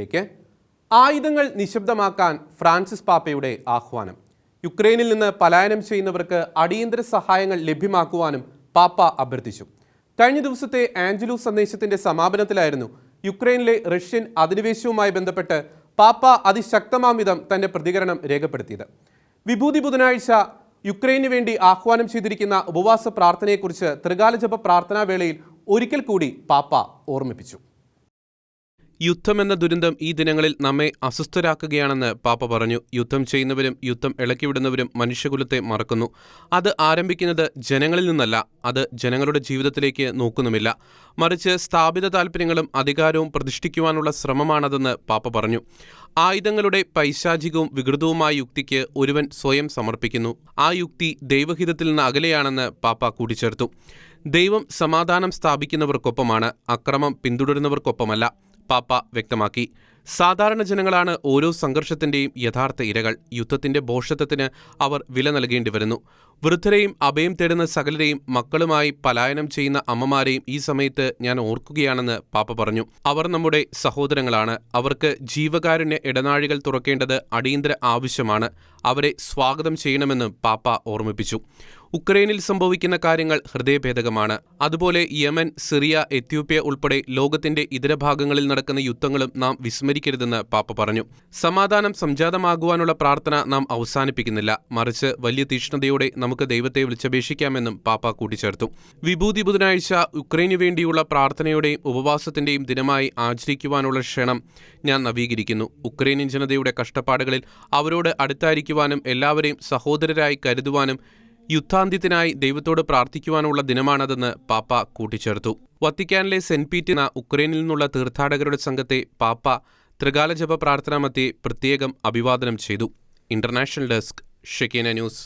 ലേക്ക് ആയുധങ്ങൾ നിശബ്ദമാക്കാൻ ഫ്രാൻസിസ് പാപ്പയുടെ ആഹ്വാനം. യുക്രൈനിൽ നിന്ന് പലായനം ചെയ്യുന്നവർക്ക് അടിയന്തര സഹായങ്ങൾ ലഭ്യമാക്കുവാനും പാപ്പ അഭ്യർത്ഥിച്ചു. കഴിഞ്ഞ ദിവസത്തെ ആഞ്ചലു സന്ദേശത്തിന്റെ സമാപനത്തിലായിരുന്നു യുക്രൈനിലെ റഷ്യൻ അധിനിവേശവുമായി ബന്ധപ്പെട്ട് പാപ്പ അതിശക്തമാം വിധം തന്റെ പ്രതികരണം രേഖപ്പെടുത്തിയത്. വിഭൂതി ബുധനാഴ്ച യുക്രൈനു വേണ്ടി ആഹ്വാനം ചെയ്തിരിക്കുന്ന ഉപവാസ പ്രാർത്ഥനയെക്കുറിച്ച് ത്രികാല ജപ പ്രാർത്ഥനാ വേളയിൽ ഒരിക്കൽ കൂടി പാപ്പ ഓർമ്മിപ്പിച്ചു. യുദ്ധമെന്ന ദുരന്തം ഈ ദിനങ്ങളിൽ നമ്മെ അസ്വസ്ഥരാക്കുകയാണെന്ന് പാപ്പ പറഞ്ഞു. യുദ്ധം ചെയ്യുന്നവരും യുദ്ധം ഇളക്കിവിടുന്നവരും മനുഷ്യകുലത്തെ മറക്കുന്നു. അത് ആരംഭിക്കുന്നത് ജനങ്ങളിൽ നിന്നല്ല അത് ജനങ്ങളുടെ ജീവിതത്തിലേക്ക് നോക്കുന്നുമില്ല. മറിച്ച് സ്ഥാപിത താൽപ്പര്യങ്ങളും അധികാരവും പ്രതിഷ്ഠിക്കുവാനുള്ള ശ്രമമാണതെന്ന് പാപ്പ പറഞ്ഞു. ആയുധങ്ങളുടെ പൈശാചികവും വികൃതവുമായ യുക്തിക്ക് ഒരുവൻ സ്വയം സമർപ്പിക്കുന്നു. ആ യുക്തി ദൈവഹിതത്തിൽ നിന്ന് അകലെയാണെന്ന് പാപ്പ കൂട്ടിച്ചേർത്തു. ദൈവം സമാധാനം സ്ഥാപിക്കുന്നവർക്കൊപ്പമാണ് അക്രമം പിന്തുടരുന്നവർക്കൊപ്പമല്ല. പാപ്പ വ്യക്തമാക്കി. സാധാരണ ജനങ്ങളാണ് ഓരോ സംഘർഷത്തിന്റെയും യഥാർത്ഥ ഇരകൾ. യുദ്ധത്തിന്റെ ഭോഷത്വത്തിന് അവർ വില നൽകേണ്ടി വരുന്നു. വൃദ്ധരെയും അഭയം തേടുന്ന സകലരെയും മക്കളുമായി പലായനം ചെയ്യുന്ന അമ്മമാരെയും ഈ സമയത്ത് ഞാൻ ഓർക്കുകയാണെന്ന് പാപ്പ പറഞ്ഞു. അവർ നമ്മുടെ സഹോദരങ്ങളാണ്. അവർക്ക് ജീവകാരുണ്യ ഇടനാഴികൾ തുറക്കേണ്ടത് അടിയന്തര ആവശ്യമാണ്. അവരെ സ്വാഗതം ചെയ്യണമെന്നും പാപ്പ ഓർമ്മിപ്പിച്ചു. ഉക്രൈനിൽ സംഭവിക്കുന്ന കാര്യങ്ങൾ ഹൃദയഭേദകമാണ്. അതുപോലെ യമൻ സിറിയ എത്യോപ്യ ഉൾപ്പെടെ ലോകത്തിന്റെ ഇതര ഭാഗങ്ങളിൽ നടക്കുന്ന യുദ്ധങ്ങളും നാം വിസ്മരിക്കരുതെന്ന് പാപ്പ പറഞ്ഞു. സമാധാനം സംജാതമാകുവാനുള്ള പ്രാർത്ഥന നാം അവസാനിപ്പിക്കുന്നില്ല. മറിച്ച് വലിയ തീഷ്ണതയോടെ നമുക്ക് ദൈവത്തെ വിളിച്ചപേക്ഷിക്കാമെന്നും പാപ്പ കൂട്ടിച്ചേർത്തു. വിഭൂതി ബുധനാഴ്ച ഉക്രൈനു വേണ്ടിയുള്ള പ്രാർത്ഥനയുടെയും ഉപവാസത്തിന്റെയും ദിനമായി ആചരിക്കുവാനുള്ള ക്ഷണം ഞാൻ നവീകരിക്കുന്നു. ഉക്രൈനിയൻ ജനതയുടെ കഷ്ടപ്പാടുകളിൽ അവരോട് അടുത്തായിരിക്കുവാനും എല്ലാവരെയും സഹോദരരായി കരുതുവാനും യുദ്ധാന്ത്യത്തിനായി ദൈവത്തോട് പ്രാർത്ഥിക്കുവാനുള്ള ദിനമാണതെന്ന് പാപ്പ കൂട്ടിച്ചേർത്തു. വത്തിക്കാനിലെ സെന്റ് പീറ്റ് എന്ന ഉക്രൈനിൽ നിന്നുള്ള തീർത്ഥാടകരുടെ സംഘത്തെ പാപ്പ ത്രികാല ജപ പ്രത്യേകം അഭിവാദനം ചെയ്തു. International desk Shakeena news.